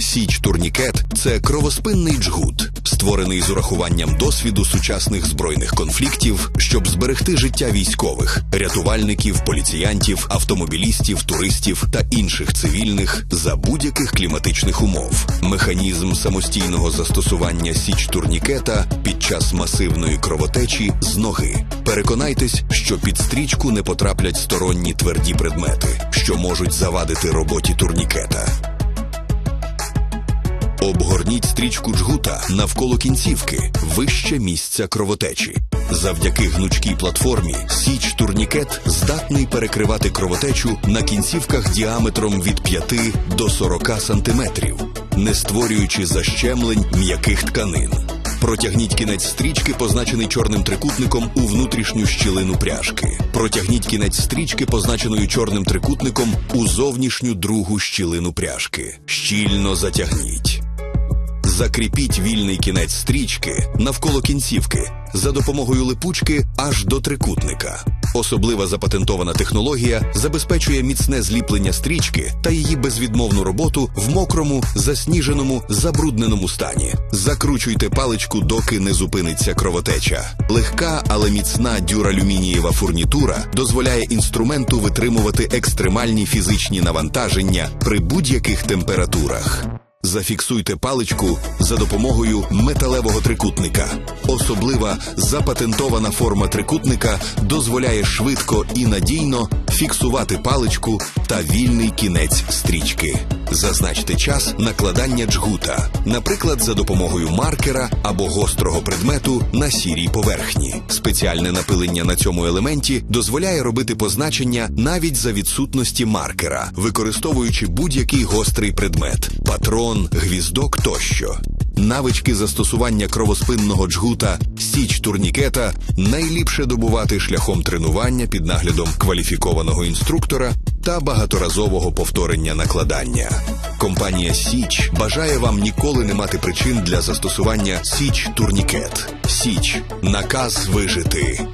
Січ турнікет це кровоспинний джгут, створений з урахуванням досвіду сучасних збройних конфліктів, щоб зберегти життя військових, рятувальників, поліціянтів, автомобілістів, туристів та інших цивільних за будь-яких кліматичних умов. Механізм самостійного застосування січ турнікета під час масивної кровотечі з ноги. Переконайтесь, що під стрічку не потраплять сторонні тверді предмети, що можуть завадити роботі турнікета. Обгорніть стрічку джгута навколо кінцівки, вище місця кровотечі. Завдяки гнучкій платформі Січ турнікет здатний перекривати кровотечу на кінцівках діаметром від 5 до 40 сантиметрів, не створюючи защемлень м'яких тканин. Протягніть кінець стрічки, позначений чорним трикутником, у внутрішню щілину пряжки. Протягніть кінець стрічки, позначеною чорним трикутником, у зовнішню другу щілину пряжки. Щільно затягніть. Закріпіть вільний кінець стрічки навколо кінцівки за допомогою липучки аж до трикутника. Особлива запатентована технологія забезпечує міцне зліплення стрічки та її безвідмовну роботу в мокрому, засніженому, забрудненому стані. Закручуйте паличку, доки не зупиниться кровотеча. Легка, але міцна дюралюмінієва фурнітура дозволяє інструменту витримувати екстремальні фізичні навантаження при будь-яких температурах. Зафіксуйте паличку за допомогою металевого трикутника. Особлива запатентована форма трикутника дозволяє швидко і надійно фіксувати паличку та вільний кінець стрічки. Зазначте час накладання джгута, наприклад, за допомогою маркера або гострого предмету на сірій поверхні. Спеціальне напилення на цьому елементі дозволяє робити позначення навіть за відсутності маркера, використовуючи будь-який гострий предмет патрон, гвіздок тощо. Навички застосування кровоспинного джгута січ турнікета найліпше добувати шляхом тренування під наглядом кваліфікованого інструктора та багаторазового повторення накладання. Компанія Січ бажає вам ніколи не мати причин для застосування Січ турнікет. Січ наказ вижити.